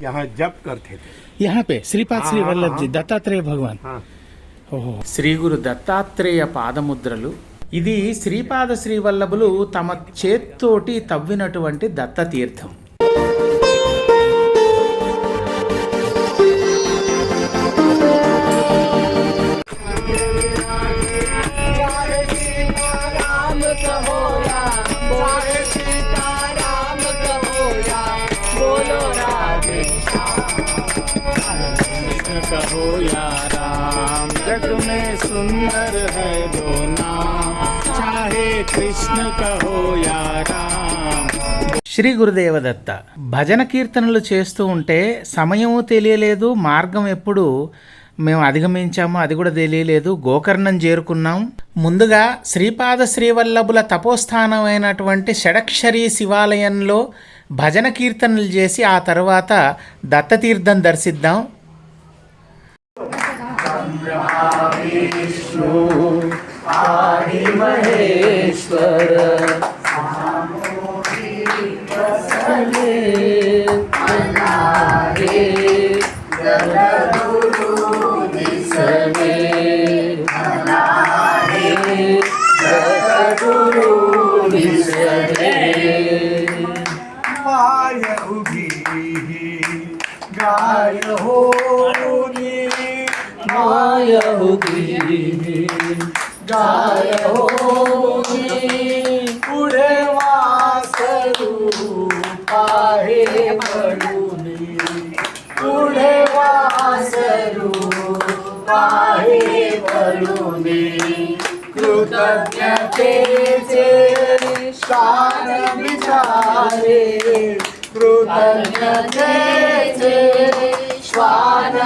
यहाँ जप करते थे यहाँ पे श्रीपाद श्री हाँ, वल्लभ जी हाँ। దత్తాత్రేయ భగవాన్ हाँ ఓహో శ్రీ గురు దత్తాత్రేయ పాదముద్రలు ఇది శ్రీపాద శ్రీవల్లభులు తమ చేత్తోటి తవ్వినటువంటి దత్త में सुंदर है दो नाम चाहे कृष्ण कहो या राम శ్రీ గురుదేవదత్త భజన కీర్తనలు చేస్తూ ఉంటే సమయము తెలియలేదు మార్గం ఎప్పుడు మేము అధిగమించాము అది కూడా తెలియలేదు గోకర్ణం చేరుకున్నాం ముందుగా శ్రీపాద శ్రీవల్లభుల తపోస్థానమైనటువంటి షడక్షరీ శివాలయంలో భజన కీర్తనలు చేసి ఆ తర్వాత దత్తతీర్థం దర్శిద్దాం गाय उगी गाय होगी गाय उगी गाय होगी पुढे वासरू पाहे पडूनी पुढे वासरू पाहे पडूनी कृतज्ञतेचे शान विचारे कृतज्ञतेचे श्वान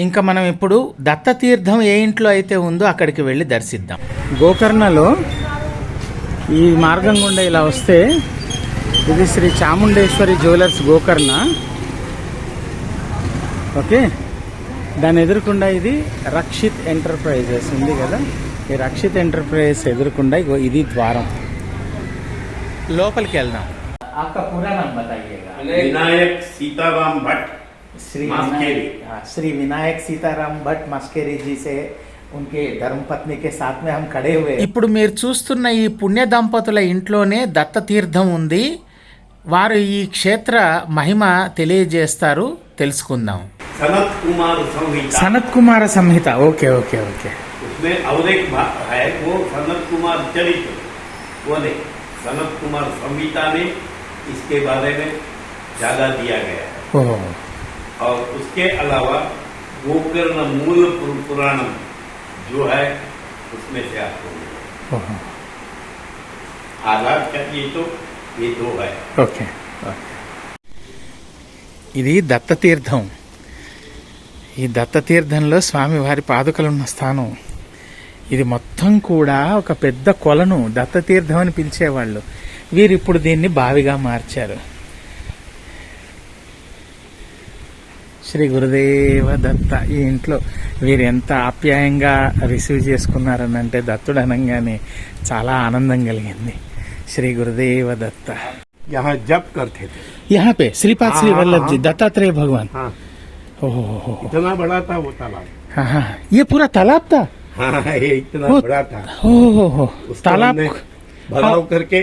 ఇంకా మనం ఇప్పుడు దత్తతీర్థం ఏ ఇంట్లో అయితే ఉందో అక్కడికి వెళ్ళి దర్శిద్దాం గోకర్ణలో ఈ మార్గం గుండా ఇలా వస్తే ఇది శ్రీ చాముండేశ్వరి జ్యువెలర్స్ గోకర్ణ ఓకే దాని ఎదురుకుండా ఇది రక్షిత్ ఎంటర్ప్రైజెస్ ఉంది కదా ఈ రక్షిత్ ఎంటర్ప్రైజెస్ ఎదురుకుండా ఇగో ఇది ద్వారం లోపలికి వెళ్దాం आपका पूरा नाम बताइएगा विनायक सीताराम भट्ट श्री मास्केरी। विनायक हाँ, श्री विनायक सीताराम भट्ट मस्केरी जी से उनके ధర్మపత్ని के साथ में हम खड़े हुए ఇప్పుడు మీరు చూస్తున్న ఈ పుణ్య దంపతుల ఇంట్లోనే దత్త తీర్థం ఉంది వారు ఈ క్షేత్ర మహిమ తెలియజేస్తారు తెలుసుకుందాం Sanat Kumar Samhita Sanat Kumara Samhita okay okay okay उसमें और एक भाग है वो सनत कुमार चरित्र वो नहीं सनत कुमार संहिता में इसके बारे में ज्यादा दिया गया है ఓహో और उसके अलावा गोकर्ण मूल पुर- पुराणम जो है उसमें से आपको मिलेगा। ఓహో आधार चाहिए तो ये दो है ఓకే ఇది దత్తతీర్థం ఈ దత్తతీర్థంలో స్వామివారి పాదుకలు ఉన్న స్థానం ఇది మొత్తం కూడా ఒక పెద్ద కొలను దత్తతీర్థం అని పిలిచేవాళ్ళు వీరు ఇప్పుడు దీన్ని బావిగా మార్చారు శ్రీ గురుదేవ దత్త ఈ ఇంట్లో వీరు ఎంత ఆప్యాయంగా రిసీవ్ చేసుకున్నారని అంటే దత్తుడు అనగానే చాలా ఆనందం కలిగింది శ్రీ గురుదేవ దత్త यहाँ जप करते थे यहाँ पे श्रीपाद श्री हाँ, वल्लभ जी हाँ। दत्तात्रेय भगवान हाँ ओहो हो, हो, हो। इतना बड़ा था वो तालाब हाँ हाँ ये पूरा तालाब था हाँ ये इतना वो- बड़ा था हो हो हो उसको तालाब हमने भराव करके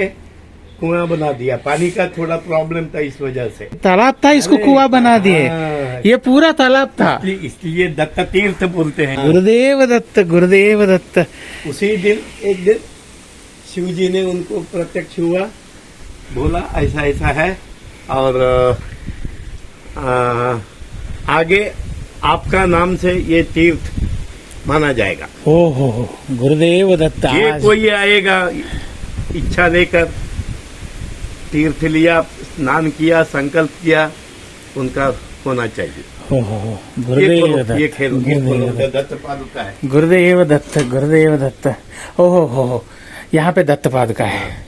कुआं बना दिया पानी का थोड़ा प्रॉब्लम था इस वजह से तालाब था इसको अरे, कुआं बना दिए हाँ। ये पूरा तालाब था। इसलिए दत्त तीर्थ बोलते हैं। गुरुदेव दत्त गुरुदेव दत्त। उसी दिन एक दिन शिव जी ने उनको प्रत्यक्ष हुआ बोला ऐसा ऐसा है। और अ, आगे आपका नाम से ये तीर्थ माना जाएगा। ओ हो हो। गुरुदेव दत्त ये कोई आएगा इच्छा लेकर तीर्थ लिया स्नान किया संकल्प किया उनका होना चाहिए। गुरुदेव ये गुरुदेव दत्त। गुरुदेव दत्त ओहो हो यहाँ पे दत्तपाद का है।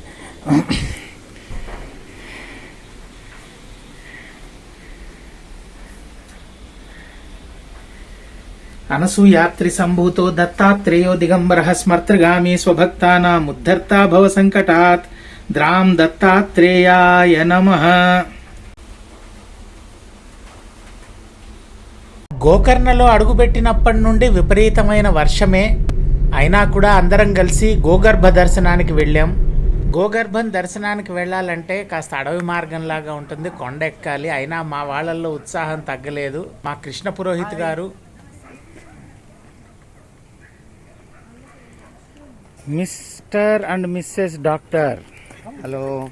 अनसूयात्रि संभूत दत्तात्रेयो दिगंबर स्मर्तृगामी स्वभक्ता उद्धर्ता भव संकटात् द्राम दत्तात्रेयाय नमः। గోకర్ణలో అడుగుపెట్టినప్పటి నుండి విపరీతమైన వర్షమే. అయినా కూడా అందరం కలిసి గోగర్భ దర్శనానికి వెళ్ళాం. గోగర్భం దర్శనానికి వెళ్ళాలంటే కాస్త అడవి మార్గంలాగా ఉంటుంది. కొండ ఎక్కాలి. అయినా మా వాళ్ళల్లో ఉత్సాహం తగ్గలేదు. మా కృష్ణ పురోహిత్ గారు Mr and Mrs doctor. Hello.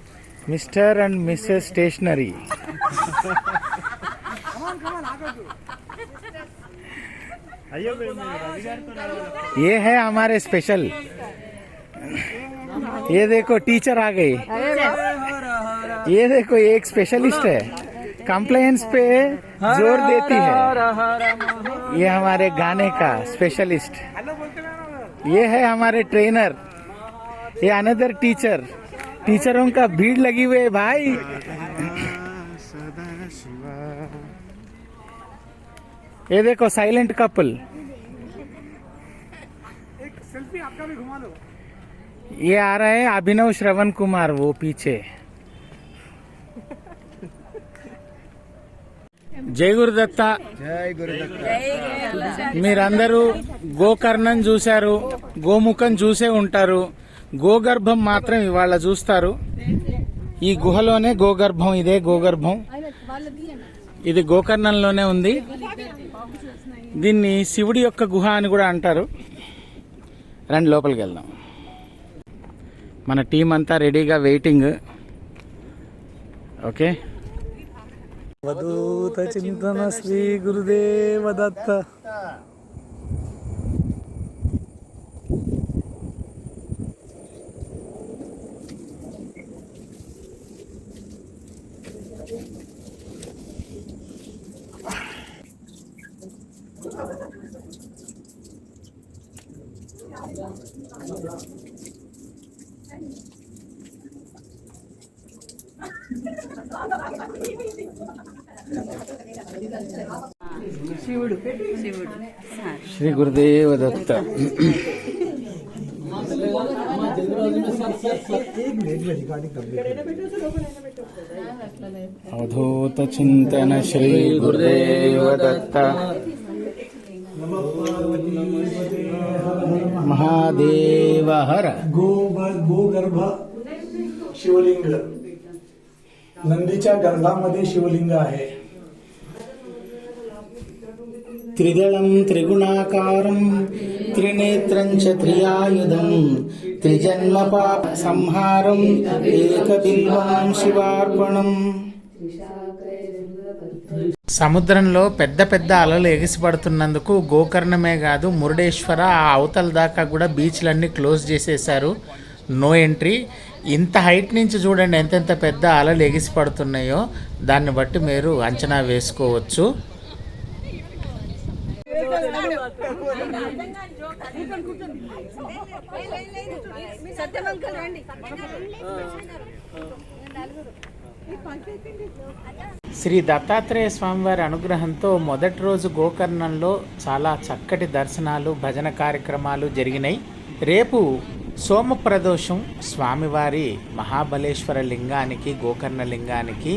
Mr and Mrs stationery. ये है हमारे स्पेशल ये देखो टीचर आ गई। ये देखो, ये एक स्पेशलिस्ट है। कंप्लेंट्स पे ज़ोर देती है। ये हमारे गाने का स्पेशलिस्ट ये है हमारे ट्रेनर ये अनदर टीचर टीचरों का भीड़ लगी हुई है, भाई। ये देखो साइलेंट कपल ये आ रहे हैं अभिनव श्रवण कुमार वो पीछे జై గురుదత్త మీరందరూ గోకర్ణం చూశారు గోముఖం చూసే ఉంటారు గోగర్భం మాత్రం ఇవాళ చూస్తారు ఈ గుహలోనే గోగర్భం ఇదే గోగర్భం ఇది గోకర్ణంలోనే ఉంది దీన్ని శివుడి యొక్క గుహ అని కూడా అంటారు. రండి లోపలికి వెళ్దాం. మన టీం అంతా రెడీగా వెయిటింగ్. ఓకే? వధూత చింతన శ్రీ గురుదేవ దత్త శ్రీ గురుదేవ దత్త అవధూత చింతన శ్రీ గురుదేవ దత్త మహాదేవ హర गोबर गोगर्भ शिवलिंग नंदीच्या गर्भामध्ये शिवलिंग आहे త్రిదళం త్రిగుణాకారం త్రినేత్రం చ త్రియాయుధం త్రిజన్మ పాప సంహారం ఏకబిల్వం శివార్పణం సముద్రంలో పెద్ద పెద్ద అలలు ఎగిసిపడుతున్నందుకు గోకర్ణమే కాదు మురుడేశ్వర ఆ అవతల దాకా కూడా బీచ్లన్నీ క్లోజ్ చేసేశారు నో ఎంట్రీ ఇంత హైట్ నుంచి చూడండి ఎంతెంత పెద్ద అలలు ఎగిసిపడుతున్నాయో దాన్ని బట్టి మీరు అంచనా వేసుకోవచ్చు. శ్రీ దత్తాత్రేయ స్వామివారి అనుగ్రహంతో మొదటి రోజు గోకర్ణంలో చాలా చక్కటి దర్శనాలు భజన కార్యక్రమాలు జరిగినాయి. రేపు సోమప్రదోషం స్వామివారి మహాబలేశ్వర లింగానికి గోకర్ణ లింగానికి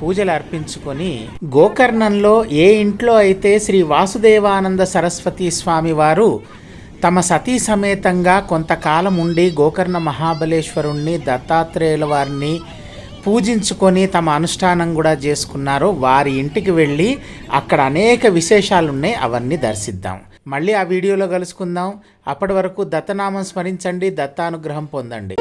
పూజలు అర్పించుకొని గోకర్ణంలో ఏ ఇంట్లో అయితే శ్రీ వాసుదేవానంద సరస్వతి స్వామివారు తమ సతీ సమేతంగా కొంతకాలం ఉండి గోకర్ణ మహాబలేశ్వరుణ్ణి దత్తాత్రేయుల వారిని పూజించుకొని తమ అనుష్ఠానం కూడా చేసుకున్నారో వారి ఇంటికి వెళ్ళి అక్కడ అనేక విశేషాలున్నాయి అవన్నీ దర్శిద్దాం. మళ్ళీ ఆ వీడియోలో కలుసుకుందాం. అప్పటి వరకు దత్తనామం స్మరించండి దత్తానుగ్రహం పొందండి.